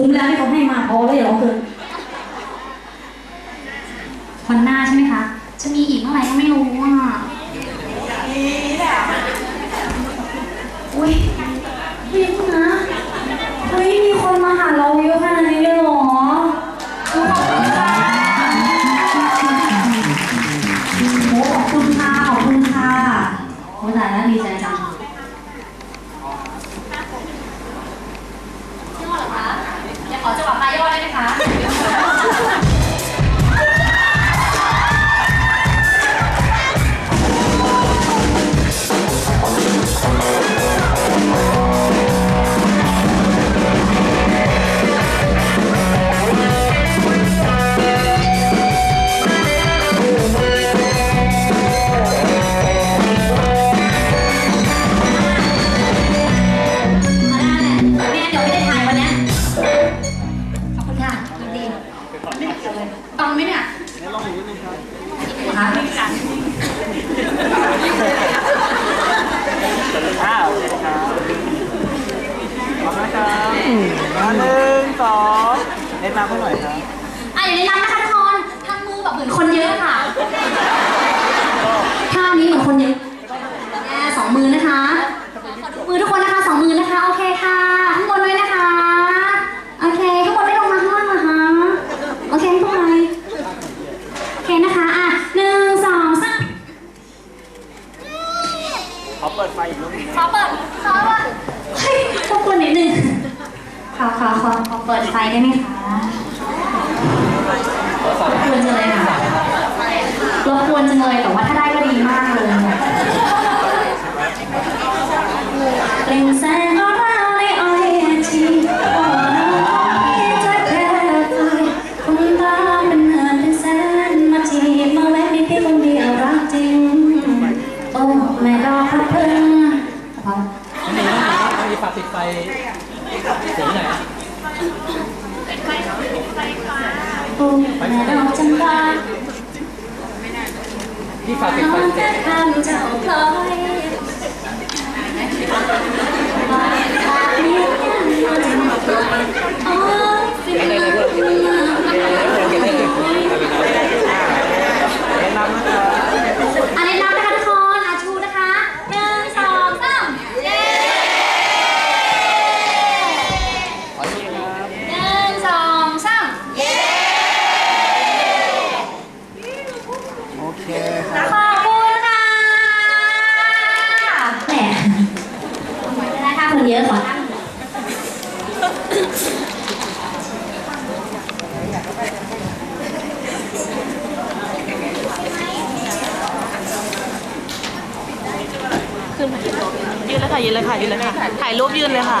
คุ้มแล้วที่เขาให้มาพอแล้วอย่าร้องเกิ เล่นมากเมื่อไหร่ครับอะเด็กเล่นี้รับนะคะทุกคนทำมือแบบเหมือนคนเยอะค่ะท่านี้เหมือนคนเยอะอ่สองมือนะคะ ค่ะค่ะขอขอเปิดไฟได้ไหมคะรบกวนจังเลยค่ะรบกวนจังเลยแต่ว่าถ้าได้ก็ดีมากเลยเร่งแซ่ คงดอกจำปาพี่ฝากติดฟังเจ้าทำเจ้าคอยฝากมีายรูปยืนเลยค่ะ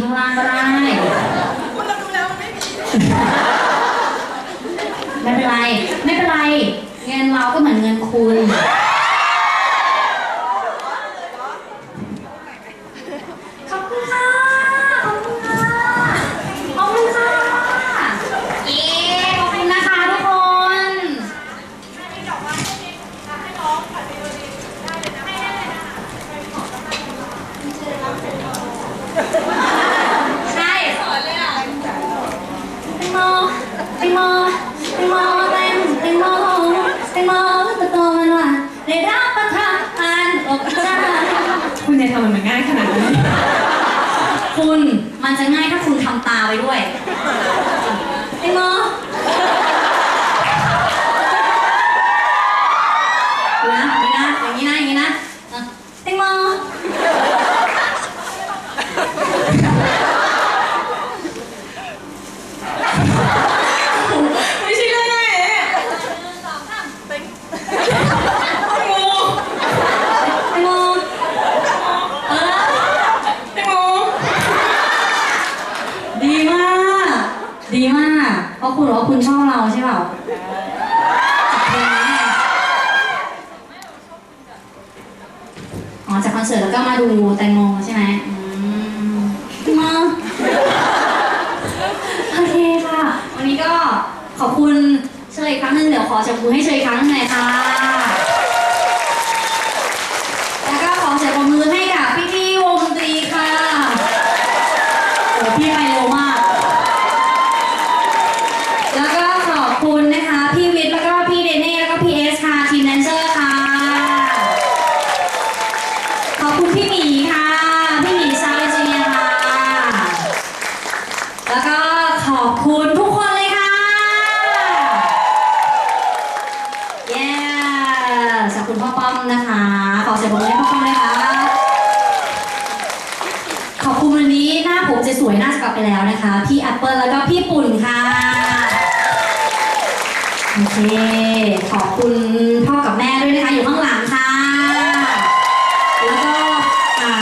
ข้างล่างก็ได้มันเราดูแล้วมันไม่มีไม่เป็นไร ไม่เป็นไร เงินเราก็เหมือนเงินคุณ มันจะง่ายถ้าคุณทำตาไปด้วยไอ้โมดูนะอย่างนี้นะอย่างนี้นะอย่างนี้นะอะแตงโมไม่ใช่เรื่องง่ายเลยเนี่ยแตงโมแตงโมเออแตงโมดีมาก ดีมาก เพราะคุณบอกว่าคุณชอบเราใช่เปล่าจากเพลงนี้ไงอ๋อจากคอนเสิร์ตแล้วก็มาดูแตงโมใช่ไหมอืมมาโอเคค่ะ วันนี้ก็ขอบคุณเชยอีกครั้งหนึงเดี๋ยวขอเชิญคุณให้เชยอีกครั้งหนึงหน่อยค่ะ แล้วก็ขอเสียงปรบมือให้กับพี่ๆวงดนตรีค่ะ โอ้พี่ไปเร็วมาก แล้วก็ขอบคุณนะคะ พี่วิทย์แล้วก็พี่เดเน่แล้วก็พี่เอสค่ะ ทีมแดนเซอร์ค่ะ ขอบคุณพี่หมีค่ะ พี่หมีชาวเอเชียค่ะ แล้วก็ขอบคุณทุกคนเลยค่ะ เย้ขอบคุณพ่อป้อมนะคะ ขอเสียงปรบมือให้พ่อป้อมเลยค่ะ ขอบคุณวันนี้หน้า ผมจะสวยหน้าจะกลับไปแล้วนะคะ พี่แอปเปิลแล้วก็พี่ปุ่นค่ะ โอเค ขอบคุณพ่อกับแม่ด้วยนะคะ อยู่ข้างหลังค่ะ แล้วก็อ่า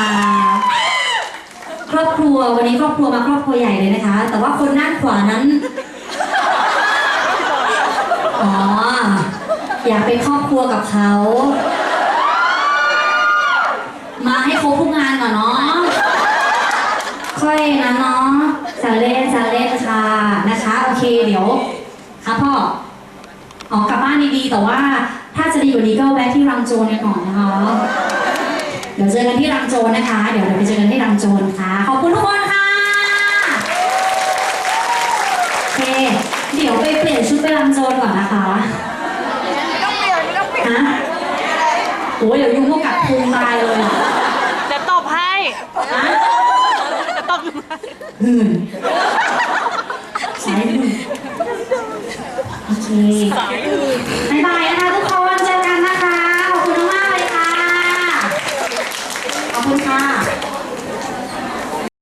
ครอบครัววันนี้ครอบครัวมาครอบครัวใหญ่เลยนะคะ แต่ว่าคนด้านขวานั้น อ๋อ อยากเป็นครอบครัวกับเขา มาให้ครบทุกงานก่อนเนาะ ยนะเนาะสาเล่นสาเล่นค่ะนะคะ โอเคเดี๋ยวครับพ่อออกกลับบ้านดีๆแต่ว่าถ้าจะดีกว่านี้ก็แวะที่รังโจนกันก่อนนะคะ เดี๋ยวเจอกันที่รังโจนนะคะ เดี๋ยวเราไปเจอกันที่รังโจนค่ะ ขอบคุณทุกคนค่ะโอเคเดี๋ยวไปเปลี่ยนชุดไปรังโจนก่อนนะคะต้องเปลี่ยนไม่ต้องเปลี่ยนฮะโอ้ยเดี๋ยวยุงก็กัดพุงตายเลยอะเดี๋ยวตบให้ ฮะเดี๋ยวตบให้หื่นสายหื่นโอเคสายอื่นบายบายนะคะ